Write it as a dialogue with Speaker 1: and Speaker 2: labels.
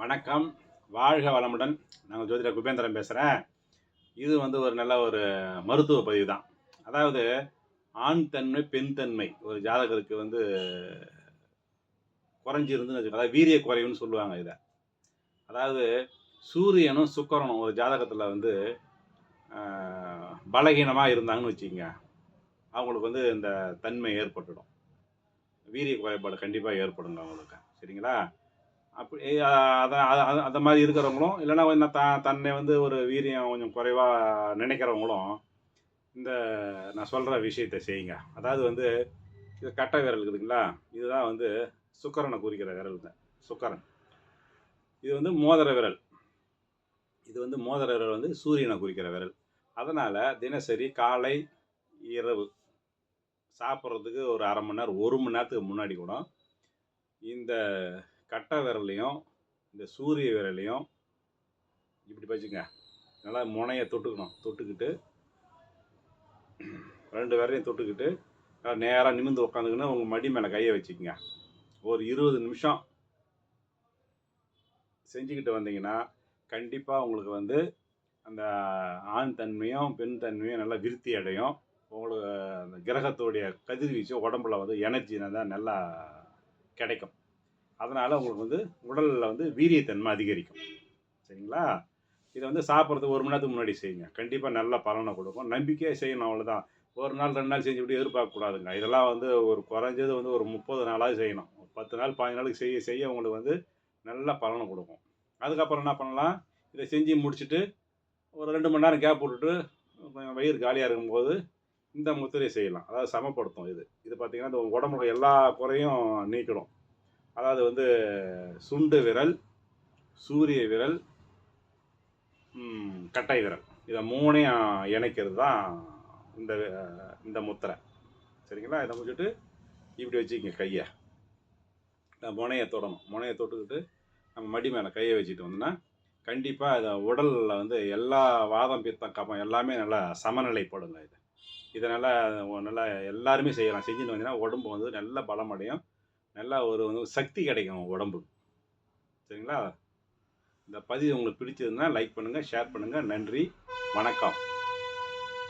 Speaker 1: வணக்கம். வாழ்க வளமுடன். நாங்கள் ஜோதிடர் குபேந்திரன் பேசுகிறேன் இது வந்து ஒரு நல்ல ஒரு மருத்துவ பதிவு தான். அதாவது ஆண் தன்மை பெண் தன்மை ஒரு ஜாதகருக்கு வந்து குறைஞ்சிருந்துன்னு வச்சுக்கோ அதாவது வீரிய குறைவுன்னு சொல்லுவாங்க இதை. அதாவது சூரியனும் சுக்கரனும் ஒரு ஜாதகத்தில் வந்து பலகீனமாக இருந்தாங்கன்னு வச்சுக்கோங்க. அவங்களுக்கு வந்து இந்த தன்மை ஏற்பட்டுடும். வீரிய குறைபாடு கண்டிப்பாக ஏற்படுங்க அவங்களுக்கு. சரிங்களா? அப்படி அதான் அதான் அந்த மாதிரி இருக்கிறவங்களும் இல்லைன்னா கொஞ்சம் த தன்னை வந்து ஒரு வீரியம் கொஞ்சம் குறைவாக நினைக்கிறவங்களும் இந்த நான் சொல்கிற விஷயத்தை செய்யுங்க. அதாவது வந்து இது கட்டை விரல் இருக்குதுங்களா? இதுதான் வந்து சுக்கரனை குறிக்கிற விரல் தான் சுக்கரன். இது வந்து மோதிர விரல். இது வந்து மோதிர விரல் வந்து சூரியனை குறிக்கிற விரல். அதனால் தினசரி காலை இரவு சாப்பிட்றதுக்கு ஒரு அரை மணி நேரம் ஒரு மணி நேரத்துக்கு முன்னாடி கூட இந்த கட்டை விரல்லையும் இந்த சூரிய விரலையும் இப்படி வச்சுங்க. நல்லா முனையை தொட்டுக்கணும். தொட்டுக்கிட்டு ரெண்டு விரலையும் தொட்டுக்கிட்டு நேராக நிமிர்ந்து உட்காந்துக்கின்னு உங்கள் மடி மேலே கையை வச்சுக்கோங்க. ஒரு இருபது நிமிஷம் செஞ்சுக்கிட்டு வந்தீங்கன்னா கண்டிப்பாக உங்களுக்கு வந்து அந்த ஆண் தன்மையும் பெண் தன்மையும் நல்லா விருத்தி அடையும். உங்களுக்கு அந்த கிரகத்துடைய கதிர்வீச்சு உடம்புல வந்து எனர்ஜி தான் நல்லா கிடைக்கும். அதனால் உங்களுக்கு வந்து உடலில் வந்து வீரியத்தன்மை அதிகரிக்கும். சரிங்களா? இதை வந்து சாப்பிட்றதுக்கு ஒரு மணி நேரத்துக்கு முன்னாடி செய்யுங்க. கண்டிப்பாக நல்ல பலனை கொடுக்கும். நம்பிக்கையாக செய்யணும் அவ்வளோதான் ஒரு நாள் ரெண்டு நாள் செஞ்சு விட்டு எதிர்பார்க்கக்கூடாதுங்க. இதெல்லாம் வந்து ஒரு குறைஞ்சது வந்து ஒரு முப்பது நாளாவது செய்யணும். ஒரு பத்து நாள் பதினஞ்சு நாளுக்கு செய்ய செய்ய உங்களுக்கு வந்து நல்ல பலனை கொடுக்கும். அதுக்கப்புறம் என்ன பண்ணலாம்? இதை செஞ்சு முடிச்சுட்டு ஒரு ரெண்டு மணி நேரம் கேப் விட்டுட்டு வயிறு காலியாக இருக்கும்போது இந்த முத்திரையை செய்யலாம். அதாவது சமப்படுத்தும் இது. இது பார்த்திங்கன்னா இந்த உடம்புல எல்லா குறையும் நீக்கிடும். அதாவது வந்து சுண்டு விரல் சூரிய விரல் கட்டை விரல். இதை மூணையும் இணைக்கிறது தான் இந்த இந்த முத்திரை. சரிங்களா? இதை முடிச்சுட்டு இப்படி வச்சுக்கங்க கையை. முனையை தொடணும். முனையை தொட்டுக்கிட்டு நம்ம மடி மேலே கையை வச்சுட்டு வந்தோம்னா கண்டிப்பாக இதை உடலில் வந்து எல்லா வாதம் பித்தம் கப்பம் எல்லாமே நல்லா சமநிலைப்படுங்க இது. இதை நல்லா நல்லா எல்லாருமே செய்யலாம். செஞ்சுட்டு வந்தீங்கன்னா உடம்பு வந்து நல்ல பலமடையும். நல்லா ஒரு வந்து சக்தி கிடைக்கும் உடம்பு சரிங்களா? இந்த பதிவு உங்களுக்கு பிடிச்சதுன்னா லைக் பண்ணுங்கள் ஷேர் பண்ணுங்கள் நன்றி. வணக்கம்.